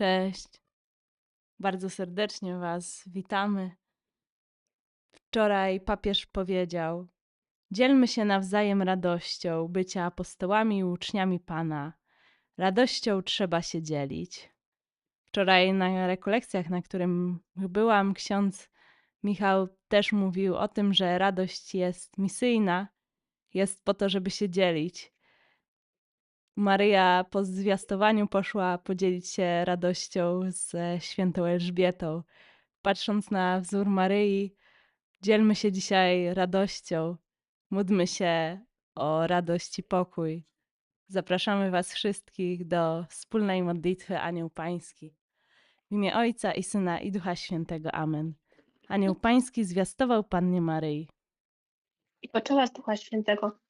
Cześć. Bardzo serdecznie Was witamy. Wczoraj papież powiedział: Dzielmy się nawzajem radością bycia apostołami i uczniami Pana. Radością trzeba się dzielić. Wczoraj na rekolekcjach, na którym byłam, ksiądz Michał też mówił o tym, że radość jest misyjna, jest po to, żeby się dzielić. Maryja po zwiastowaniu poszła podzielić się radością ze świętą Elżbietą. Patrząc na wzór Maryi, dzielmy się dzisiaj radością, módlmy się o radość i pokój. Zapraszamy Was wszystkich do wspólnej modlitwy Anioł Pański. W imię Ojca i Syna i Ducha Świętego. Amen. Anioł Pański zwiastował Pannie Maryi. i poczęła z Ducha Świętego.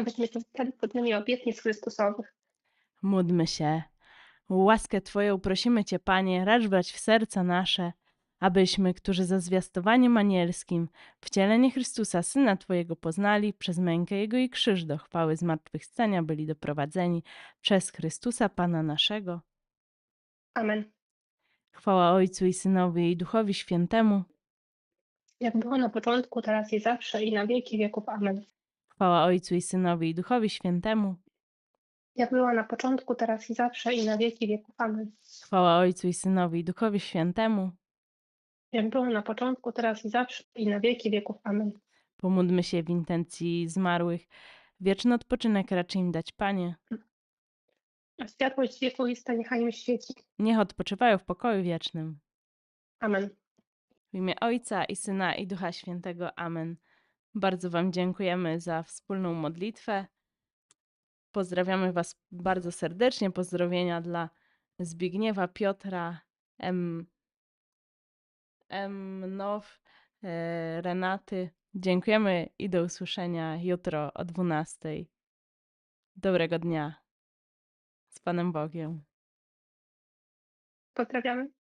Abyśmy się stali podnymi obietnic Chrystusowych. Módlmy się. Łaskę Twoją prosimy Cię, Panie, racz brać w serca nasze, abyśmy, którzy za zwiastowaniem anielskim wcielenie Chrystusa, Syna Twojego poznali, przez mękę Jego i krzyż do chwały zmartwychwstania byli doprowadzeni przez Chrystusa Pana naszego. Amen. Chwała Ojcu i Synowi i Duchowi Świętemu. Jak było na początku, teraz i zawsze i na wieki wieków. Amen. Chwała Ojcu i Synowi i Duchowi Świętemu. Jak była na początku, teraz i zawsze i na wieki wieków. Amen. Chwała Ojcu i Synowi i Duchowi Świętemu. Jak było na początku, teraz i zawsze i na wieki wieków. Amen. Pomódlmy się w intencji zmarłych. Wieczny odpoczynek raczej im dać, Panie. A światłość wiekuista niechaj im świeci. Niech odpoczywają w pokoju wiecznym. Amen. W imię Ojca i Syna i Ducha Świętego. Amen. Bardzo Wam dziękujemy za wspólną modlitwę. Pozdrawiamy Was bardzo serdecznie. Pozdrowienia dla Zbigniewa, Piotra, M. M. Now, e, Renaty. Dziękujemy i do usłyszenia jutro o 12. Dobrego dnia. Z Panem Bogiem. Pozdrawiamy.